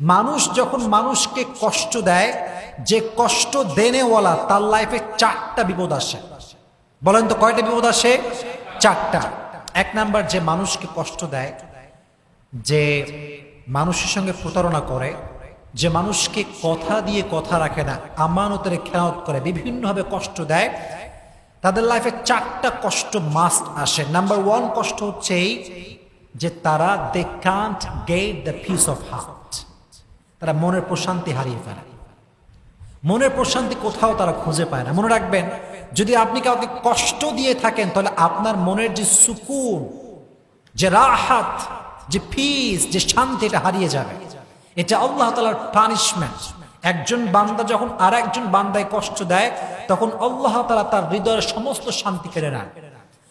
মানুষ যখন মানুষকে কষ্ট দেয়, যে কষ্ট দেনেওয়ালা, তার লাইফে চারটা বিপদ আসে। বলেন তো কয়টা বিপদ আসে? চারটা। এক নাম্বার, যে মানুষকে কষ্ট দেয়, যে মানুষের সঙ্গে প্রতারণা করে, যে মানুষকে কথা দিয়ে কথা রাখে না, আমানতের খেয়ালত করে, বিভিন্নভাবে কষ্ট দেয়, তাদের লাইফে চারটা কষ্ট মাস্ট আসে। নাম্বার ওয়ান কষ্ট হচ্ছে এই যে তারা they can't get the peace of heart তারা মনের প্রশান্তি হারিয়ে ফেলে। মনের প্রশান্তি কোথাও তারা খুঁজে পায় না। মনে রাখবেন, যদি আপনি কাউকে কষ্ট দিয়ে থাকেন, তাহলে আপনার মনের যে সুকুন, যে রাহাত, যে পিস যে শান্তি, এটা হারিয়ে যাবে। এটা আল্লাহ তালার পানিশমেন্ট একজন বান্দা যখন আর একজন বান্দায় কষ্ট দেয়, তখন আল্লাহ তালা তার হৃদয়ের সমস্ত শান্তি কেড়ে নেন।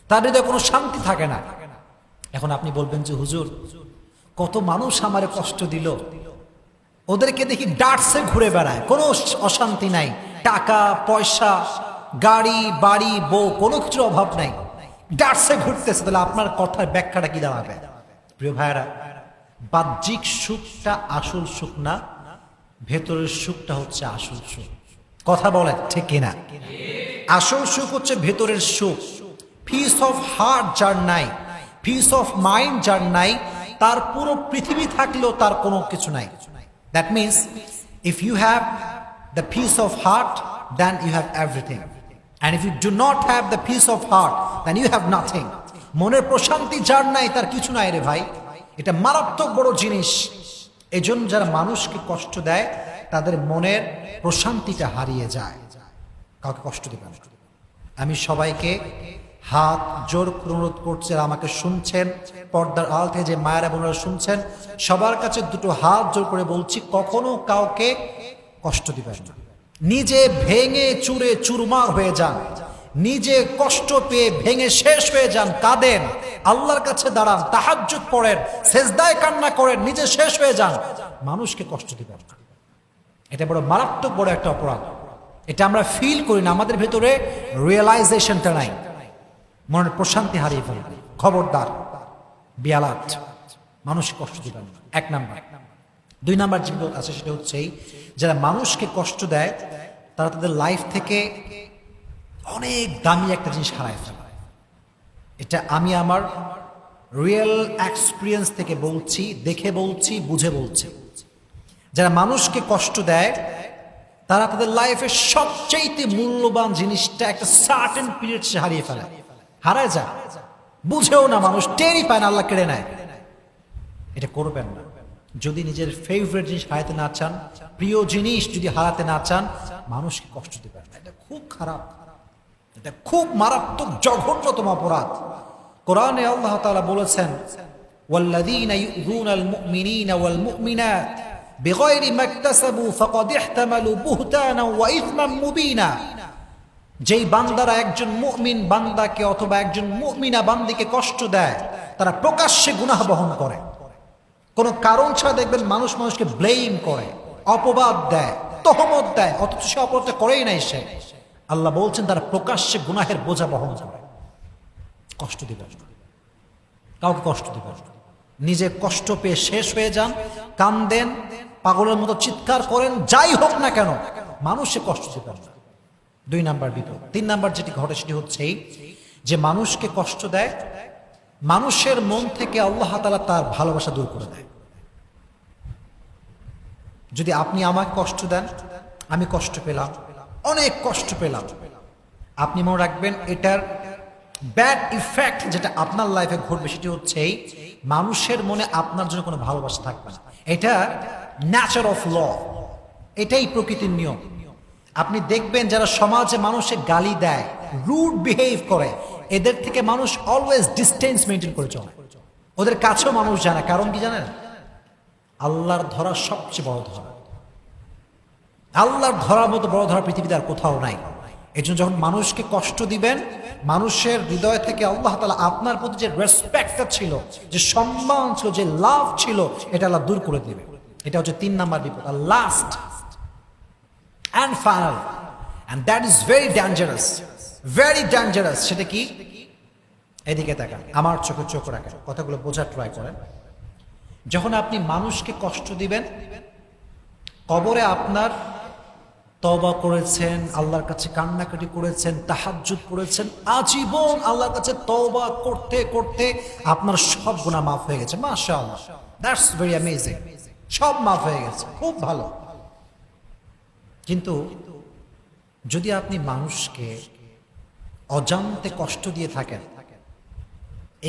তার হৃদয়ে কোনো শান্তি থাকে না। এখন আপনি বলবেন যে, হুজুর, কত মানুষ আমারে কষ্ট দিল। ওদেরকে দেখি ডাটসে ঘুরে বেড়ায়। কোনো অশান্তি নাই। টাকা, পয়সা, গাড়ি, বাড়ি, বউ, কোনো কিছুর অভাব নাই। ডাটসে ঘুরতেছে, তাহলে আপনার কথার ব্যাখ্যাটা কি দাঁড়াবে? প্রিয় ভাইরা বাহ্যিক সুখটা আসল সুখ না, ভেতরের সুখটা হচ্ছে আসল সুখ। কথা বলে ঠিক কিনা? আসল সুখ হচ্ছে ভেতরের সুখ। পিস অফ হার্ট যার নাই পিস অফ মাইন্ড যার নাই, তার পুরো পৃথিবী থাকলেও তার কোনো কিছু নাই। That means if you have the peace of heart then you have everything and if you do not have the peace of heart then you have nothing মনের প্রশান্তি যার নাই, তার কিছু নাই রে ভাই। এটা মারাত্মক বড় জিনিস। এজন্য যারা মানুষকে কষ্ট দেয়, তাদের মনের প্রশান্তিটা হারিয়ে যায়। কাউকে কষ্ট দিবেন না। আমি সবাইকে হাত জোর অনুরোধ করছি আমাকে শুনছেন, পর্দার আল থেকে যে মায়েরা বোনেরা শুনছেন, সবার কাছে দুটো হাত জোর করে বলছি, কখনো কাউকে কষ্ট দিবেন না। নিজে ভেঙে চুরে চুরমার হয়ে যান। নিজে কষ্ট পেয়ে ভেঙে শেষ হয়ে যান, কাঁদেন। আল্লাহর কাছে দাঁড়ান, তাহাজ্জুদ পড়েন, সেজদায় কান্না করেন, নিজে শেষ হয়ে যান। মানুষকে কষ্ট দিবেন এটা বড় মারাত্মক বড় একটা অপরাধ। এটা আমরা ফিল করি না, আমাদের ভেতরে রিয়েলাইজেশনটা নাই। মনের প্রশান্তি হারিয়ে ফেলবে। খবরদার, বিয়ালাত মানুষ কষ্ট দিবেন এক নাম্বার। দুই নাম্বার যে বিপদ আছে সেটা হচ্ছে যারা মানুষকে কষ্ট দেয়, তারা তাদের লাইফ থেকে অনেক দামি একটা জিনিস হারায় ফেলে। এটা আমি আমার রিয়েল এক্সপিরিয়েন্স থেকে বলছি, দেখে বলছি, বুঝে বলছি। যারা মানুষকে কষ্ট দেয়, তারা তাদের লাইফের সবচেয়ে মূল্যবান জিনিসটা একটা সার্টেন পিরিয়ড সে হারিয়ে ফেলে। হারায় যায় বুঝেও না মানুষ টেরই পায় না আল্লাহ কেড়ে নেয় এটা করবেন না যদি নিজের ফেভারিট জিনিস হারাতে না চান প্রিয় জিনিস যদি হারাতে না চান মানুষকে কষ্ট দিবেন না এটা খুব খারাপ এটা খুব মারাত্মক জঘন্যতম অপরাধ কোরআনে আল্লাহ তাআলা বলেছেন والذين يؤذون المؤمنين والمؤمنات بغير ما اكتسبوا فقد احتملوا بهتانا واثما مبينا যেই বান্দারা একজন মুমিন বান্দাকে অথবা একজন মুমিনা বান্দিকে কষ্ট দেয়, তারা প্রকাশ্যে গুনাহ বহন করে কোনো কারণ ছাড়া দেখবেন মানুষ মানুষকে ব্লেম করে, অপবাদ দেয়, তহমত দেয়, অথচ সে অপরাধ করেই নাই সে আল্লাহ বলছেন, তারা প্রকাশ্যে গুনাহের বোঝা বহন করে কষ্ট দিবেন না। কাউকে কষ্ট দিবেন না। নিজে কষ্ট পেয়ে শেষ হয়ে যান কান দেন পাগলের মতো চিৎকার করেন, যাই হোক না কেন, মানুষে কষ্ট দিবেন না দুই নাম্বার বিপদ। তিন নাম্বার যেটি ঘটে সেটি হচ্ছে যে মানুষকে কষ্ট দেয়, মানুষের মন থেকে আল্লাহ তালা তার ভালোবাসা দূর করে দেয়। যদি আপনি আমাকে কষ্ট দেন, আমি কষ্ট পেলাম, অনেক কষ্ট পেলাম। আপনি মনে রাখবেন এটার ব্যাড ইফেক্ট যেটা আপনার লাইফে ঘটবে সেটি হচ্ছে মানুষের মনে আপনার জন্য কোনো ভালোবাসা থাকবে না। এটা ন্যাচার অফ ল এটাই প্রকৃতির নিয়ম। আপনি দেখবেন যারা সমাজে মানুষে গালি দেয় রুড বিহেভ করে, এদের থেকে মানুষ অলওয়েজ ডিস্টেন্স মেনটেন করে চলে। ওদের কাছেও মানুষ জানে, কারণ কি জানেন? আল্লাহর ধরা সবচেয়ে বড় ধরা। আল্লাহর ধরার মতো বড় ধরা পৃথিবীতে আর কোথাও নাই। এই জন্য যখন মানুষকে কষ্ট দিবেন, মানুষের হৃদয় থেকে আল্লাহ তালা আপনার প্রতি যে রেসপেক্টটা ছিল, যে সম্মান ছিল, যে লাভ ছিল, এটা আল্লাহ দূর করে দেবে এটা হচ্ছে তিন নাম্বার বিপদ, আর last and final and that is very dangerous very dangerous সেটা কি? এদিকে তাকান। আমার চোখে চোখ রাখেন। কথাগুলো বোঝার ট্রাই করেন। যখন আপনি মানুষকে কষ্ট দিবেন, কবরে আপনার তবা করেছেন, আল্লাহর কাছে কান্নাকাটি করেছেন, তাহাজ্জুদ করেছেন, আজীবন আল্লাহর কাছে তবা করতে করতে আপনার সব গুণা মাফ হয়ে গেছে। মাশাআল্লাহ। দ্যাটস ভেরি অ্যামেজিং সব মাফ হয়ে গেছে। খুব ভালো। কিন্তু যদি আপনি মানুষকে অজান্তে কষ্ট দিয়ে থাকেন,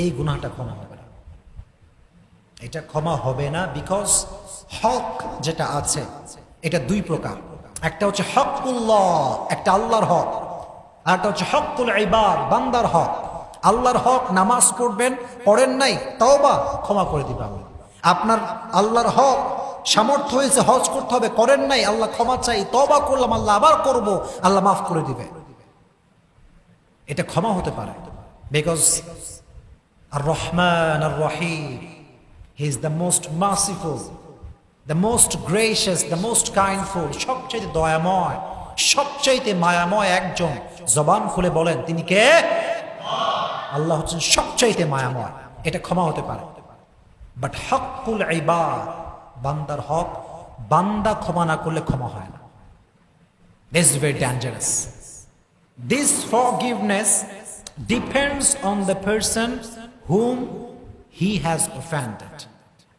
এই গুনাহটা ক্ষমা হবে না। এটা ক্ষমা হবে না বিকজ হক যেটা আছে, এটা দুই প্রকার। একটা হচ্ছে হকুল্লাহ একটা আল্লাহর হক। আর একটা হচ্ছে হকুল ইবাদ, বান্দার হক। আল্লাহর হক নামাজ পড়বেন, পড়েন নাই তাও বা ক্ষমা করে দিবে আল্লাহ। আপনার আল্লাহর হক সামর্থ্য হয়েছে, হজ করতে হবে, করেন নাই, আল্লাহ ক্ষমা চাই, তওবা করলাম, আল্লাহ আবার করব, আল্লাহ মাফ করে দিবে। এটা ক্ষমা হতে পারে। Because R Rahman R Rahim he is the most merciful the most gracious the most kindful সবচাইতে দয়াময়, সবচাইতে মায়াময় একজন। জবান খুলে বলেন, তিনি কে? আল্লাহ হচ্ছেন সবচাইতে মায়াময়। এটা ক্ষমা হতে পারে। বাট হকুল ইবাদ বান্দার হক, বান্দা ক্ষমা না করলে ক্ষমা হয় না। This very dangerous This forgiveness depends on the person whom he has offended.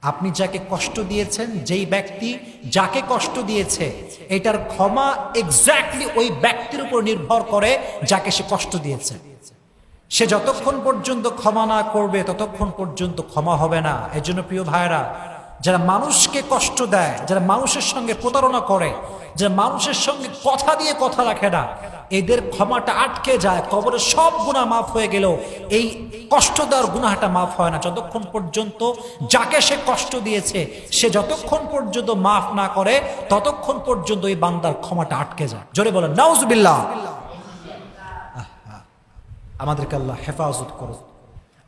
আপনি যাকে কষ্ট দিয়েছেন, যেই ব্যক্তি যাকে কষ্ট দিয়েছে, এটার ক্ষমা এক্স্যাক্টলি ওই ব্যক্তির উপর নির্ভর করে যাকে সে কষ্ট দিয়েছে। সে যতক্ষণ পর্যন্ত ক্ষমা না করবে, ততক্ষণ পর্যন্ত ক্ষমা হবে না। এজন্য প্রিয় ভাইরা যারা মানুষকে কষ্ট দেয়, যারা মানুষের সঙ্গে প্রতারণা করে, যারা মানুষের সঙ্গে কথা দিয়ে কথা রাখে না, এদের ক্ষমাটা আটকে যায়, কবরে সব গুণা মাফ হয়ে গেলেও এই কষ্ট দেওয়ার গুণাটা মাফ হয় না। যতক্ষণ পর্যন্ত যাকে সে কষ্ট দিয়েছে, সে যতক্ষণ পর্যন্ত মাফ না করে, ততক্ষণ পর্যন্ত এই বান্দার ক্ষমাটা আটকে যায়। জোরে বলেন, নাউজবিল্লাহ। আমাদেরকে আল্লাহ হেফাজত করুক।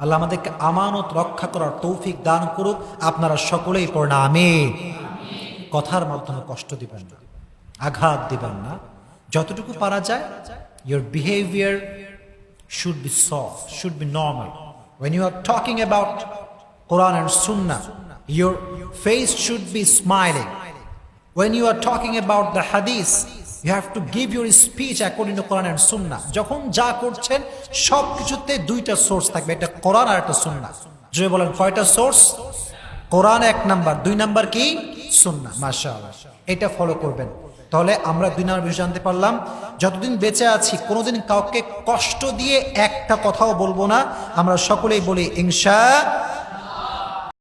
আল্লাহ আমাদেরকে আমানত রক্ষা করার তৌফিক দান করুক। আপনারা সকলেই পড়না আমি কথার মাধ্যমে কষ্ট দিবেন না, আঘাত দিবেন না। যতটুকু পারা যায় your behaviour should be soft should be normal when you are talking about Quran and Sunnah your face should be smiling when you are talking about the hadith you have to give your speech according to Quran and Sunnah. যখন যা করছেন সব কিছুতে দুইটা source থাকবে এটা কোরআন আর একটা সুন্না যদি বলেন, কয়টা সোর্স কোরআন এক নাম্বার, দুই নাম্বার কি? সুন্না মাশাআল্লাহ। এটা ফলো করবেন। তাহলে আমরা দুই নাম্বার বিষয় জানতে পারলাম, যতদিন বেঁচে আছি, কোনোদিন কাউকে কষ্ট দিয়ে একটা কথাও বলব না। আমরা সকলেই বলি, ইনশা